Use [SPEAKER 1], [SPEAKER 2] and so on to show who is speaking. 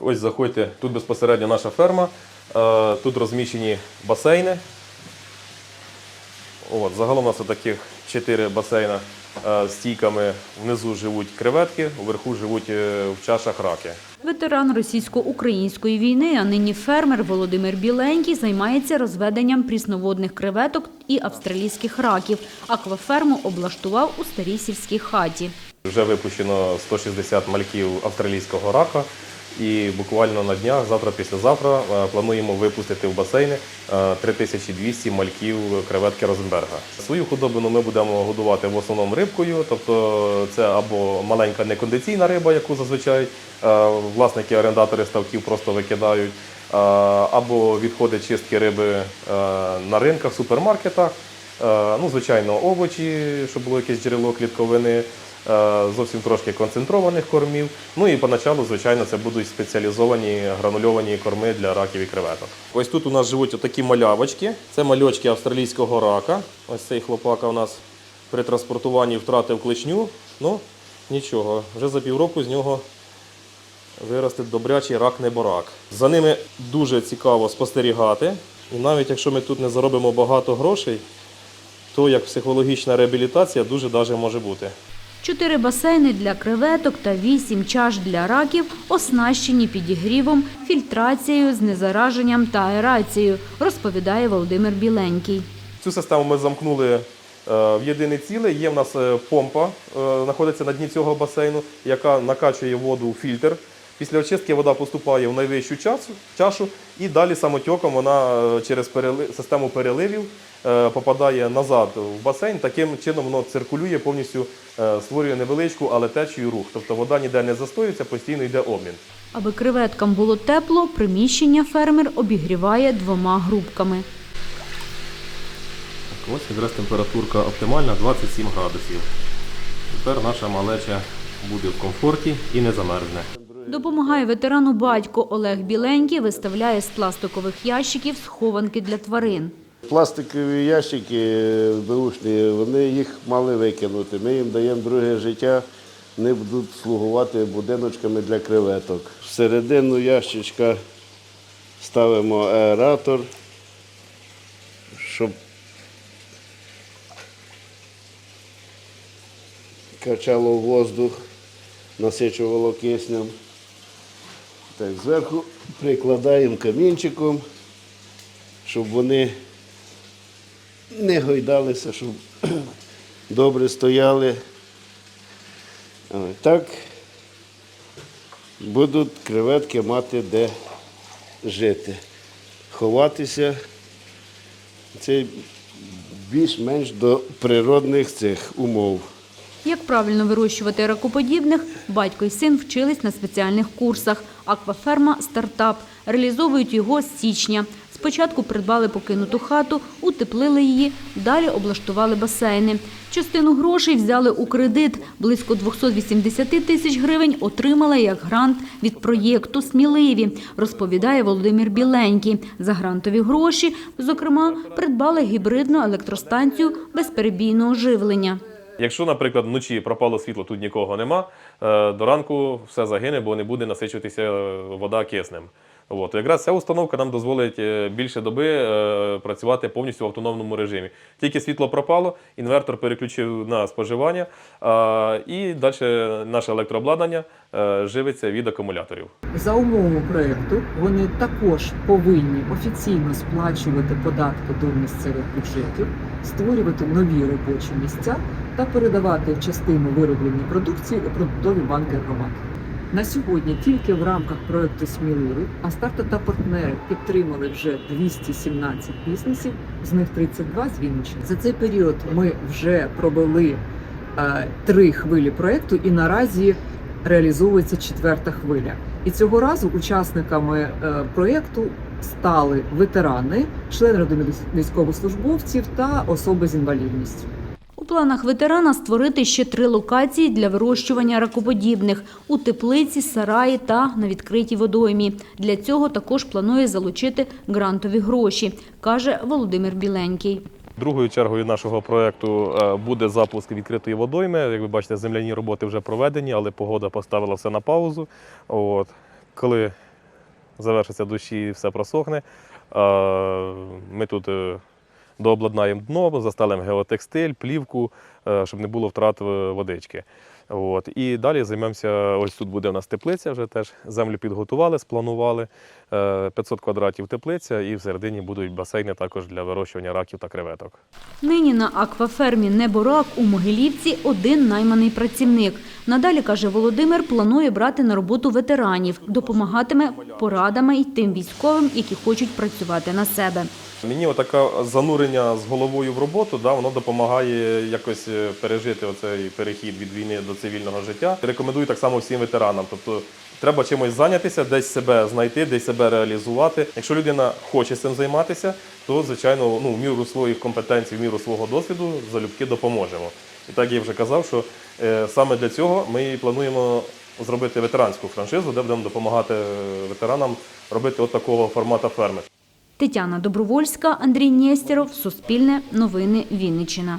[SPEAKER 1] Ось заходьте, тут безпосередньо наша ферма, Е, тут розміщені басейни. От, загалом у нас таких 4 басейна е, з стійками. Внизу живуть креветки, вверху живуть е, в чашах раки.
[SPEAKER 2] Ветеран російсько-української війни, а нині фермер Володимир Біленький займається розведенням прісноводних креветок і австралійських раків. Акваферму облаштував у старій сільській хаті.
[SPEAKER 1] Вже випущено 160 мальків австралійського рака. І буквально на днях, завтра, післязавтра, е, плануємо випустити в басейни е, 3200 мальків креветки Розенберга. Свою худобину ми будемо годувати в основному рибкою, тобто це або маленька некондиційна риба, яку зазвичай е, власники орендатори ставків просто викидають, е, або відходи чистки риби е, на ринках, супермаркетах. Е, Ну, звичайно, овочі, щоб було якесь джерело клітковини, е, зовсім трошки концентрованих кормів. Ну і поначалу, звичайно, це будуть спеціалізовані гранульовані корми для раків і креветок. Ось тут у нас живуть такі малявочки. Це мальочки австралійського рака. Ось цей хлопака у нас при транспортуванні втратив клешню. Ну, нічого, вже за півроку з нього виросте добрячий рак-неборак. За ними дуже цікаво спостерігати. І навіть якщо ми тут не заробимо багато грошей, то як психологічна реабілітація дуже даже може бути.
[SPEAKER 2] Чотири басейни для креветок та вісім чаш для раків оснащені підігрівом, фільтрацією, знезараженням та аерацією, розповідає Володимир Біленький.
[SPEAKER 1] Цю систему ми замкнули е, в єдине ціле. Є в нас е, помпа, е, знаходиться на дні цього басейну, яка накачує воду у фільтр. Після очистки вода поступає в найвищу чашу і далі самотьоком вона е, через систему переливів е, попадає назад в басейн. Таким чином воно циркулює, повністю е, створює невеличку, але течію рух. Тобто вода ніде не застоюється, постійно йде обмін.
[SPEAKER 2] Аби креветкам було тепло, приміщення фермер обігріває двома грубками.
[SPEAKER 1] Ось якраз температурка оптимальна 27 градусів. Тепер наша малеча буде в комфорті і не замерзне.
[SPEAKER 2] Допомагає ветерану батько Олег Біленький, виставляє з пластикових ящиків схованки для тварин.
[SPEAKER 3] Пластикові ящики беушні, вони їх мали викинути. Ми їм даємо друге життя, вони будуть слугувати будиночками для креветок. Всередину ящичка ставимо аератор, щоб качало воздух, насичувало киснем. Так, зверху прикладаємо камінчиком, щоб вони не гойдалися, щоб добре стояли. Так будуть креветки мати де жити, ховатися. Це більш-менш до природних цих умов.
[SPEAKER 2] Як правильно вирощувати ракоподібних, батько і син вчились на спеціальних курсах. Акваферма стартап. Реалізовують його з січня. Спочатку придбали покинуту хату, утеплили її, далі облаштували басейни. Частину грошей взяли у кредит. Близько 280 тисяч гривень отримали як грант від проєкту Сміливі, розповідає Володимир Біленький. За грантові гроші, зокрема, придбали гібридну електростанцію безперебійного живлення.
[SPEAKER 1] Якщо, наприклад, вночі пропало світло, тут нікого нема, е, до ранку все загине, бо не буде насичуватися е, вода киснем. От. Якраз ця установка нам дозволить е, більше доби працювати повністю в автономному режимі. Тільки світло пропало, інвертор переключив на споживання, і далі наше електрообладнання живиться від акумуляторів.
[SPEAKER 4] За умовами проєкту вони також повинні офіційно сплачувати податки до місцевих бюджетів, створювати нові робочі місця та передавати частину вироблення продукції у продуктові банки громад. На сьогодні тільки в рамках проєкту Сміливий Астарта та партнери підтримали вже 217 бізнесів, з них 32 з Вінниччини. За цей період ми вже провели е, три хвилі проєкту і наразі реалізовується четверта хвиля. І цього разу учасниками е, проєкту стали ветерани, члени родини військовослужбовців та особи з інвалідністю.
[SPEAKER 2] У планах ветерана створити ще три локації для вирощування ракоподібних – у теплиці, сараї та на відкритій водоймі. Для цього також планує залучити грантові гроші, каже Володимир Біленький.
[SPEAKER 1] Другою чергою нашого проєкту е, буде запуск відкритої водойми. Як ви бачите, земляні роботи вже проведені, але погода поставила все на паузу. От. Коли завершиться дощі і все просохне. Е, Ми тут е, дообладнаємо дно, застелимо геотекстиль, плівку, е, щоб не було втрат водички. От. І далі займемося, ось тут буде у нас теплиця, вже теж землю підготували, спланували. Е, 500 квадратів теплиця і всередині будуть басейни також для вирощування раків та креветок.
[SPEAKER 2] Нині на аквафермі Неборак у Могилівці один найманий працівник. Надалі, каже Володимир, планує брати на роботу ветеранів, допомагатиме порадами й тим військовим, які хочуть працювати на себе.
[SPEAKER 1] Мені отаке занурення з головою в роботу, да, воно допомагає якось е, пережити оцей перехід від війни до цивільного життя. Рекомендую так само всім ветеранам. Тобто треба чимось зайнятися, десь себе знайти, десь себе реалізувати. Якщо людина хоче цим займатися, то звичайно ну, в міру своїх компетенцій, в міру свого досвіду залюбки допоможемо. І так я вже казав, що е, саме для цього ми плануємо зробити ветеранську франшизу, де будемо допомагати е, ветеранам робити от такого формату ферми.
[SPEAKER 2] Тетяна Добровольська, Андрій Нєстєров, Суспільне, Новини Вінниччина.